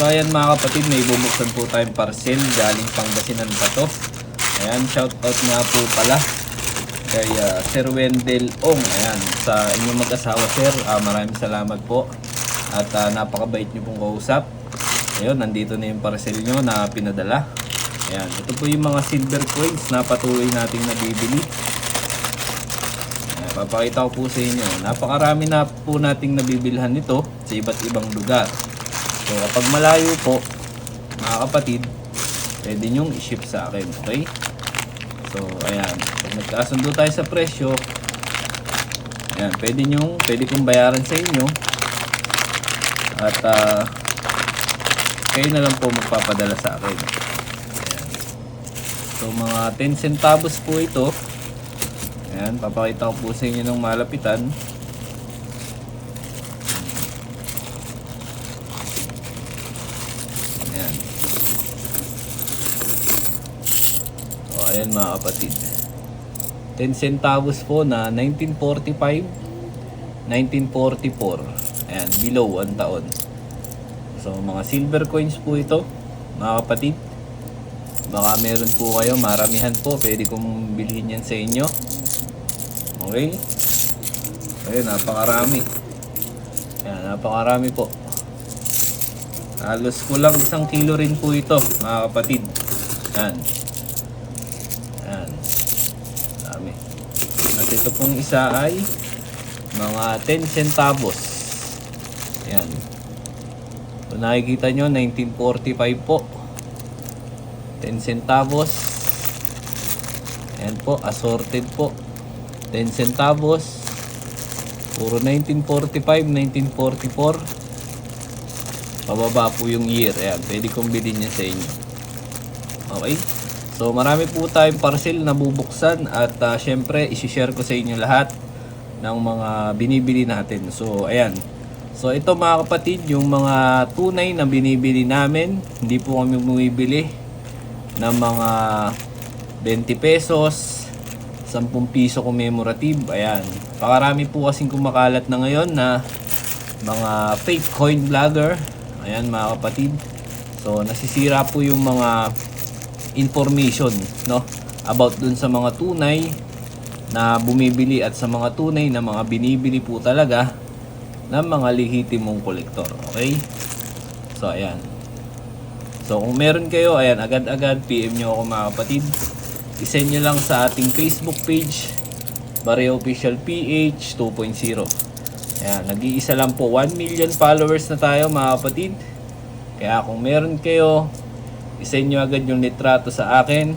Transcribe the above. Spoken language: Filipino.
So ayan mga kapatid, may bubuksan po tayong parcel galing Pangasinan pa to. Ayan, shout out nga po pala kay ah, Sir Wendell Ong. Ayan, sa inyong mag-asawa sir, ah, maraming salamat po. At ah, napakabait niyo pong kausap. Ayun, nandito na yung parcel nyo na pinadala. Ayan, ito po yung mga silver coins na patuloy nating nabibili. Ayan, papakita ko po sa inyo. Napakarami na po nating nabibilhan nito sa iba't ibang lugar. So kapag malayo po, mga kapatid, pwede nyong i-ship sa akin, okay? So ayan, pag nagkasundo tayo sa presyo, ayan, pwede nyong, pwede kong bayaran sa inyo. At ah, kayo na lang po magpapadala sa akin. Ayan. So mga 10 centavos po ito. Ayan, papakita ko po sa inyo ng malapitan. Ayan. O, ayan mga kapatid. 10 centavos po na 1945, 1944. Ayan, below 1 taon. So, mga silver coins po ito, mga kapatid. Baka meron po kayo, maramihan po. Pwede kong bilhin yan sa inyo. Okay? Ayun, napakarami. Ayan, napakarami po. Halos kulang isang kilo rin po ito, mga kapatid. Yan. Yan. Dami. At ito pong isa ay mga 10 centavos. Yan. Kung nakikita nyo, 1945 po. 10 centavos. Ayan po, assorted po. 10 centavos. Puro 1945, 1944. Pababa po yung year. Ayan, pwede kong bilhin yan sa inyo. Okay? So, marami po tayong parcel na bubuksan at ah, syempre, isi-share ko sa inyo lahat ng mga binibili natin. So, ayan. So, ito mga kapatid, yung mga tunay na binibili namin, hindi po kami bumibili ng mga 20 pesos, 10 piso commemorative. Ayan. Pakarami po kasing kumakalat na ngayon na mga fake coin vlogger. Ayan mga kapatid. So nasisira po yung mga information no about dun sa mga tunay na bumibili at sa mga tunay na mga binibili po talaga ng mga lehitimong kolektor. Okay? So ayan. So kung meron kayo, ayan, agad-agad PM nyo ako mga kapatid. I-send nyo lang sa ating Facebook page, Barrio Official PH 2.0. Ayan, nag-iisa lang po, 1 million followers na tayo mga kapatid. Kaya kung meron kayo, i-send nyo agad yung litrato sa akin.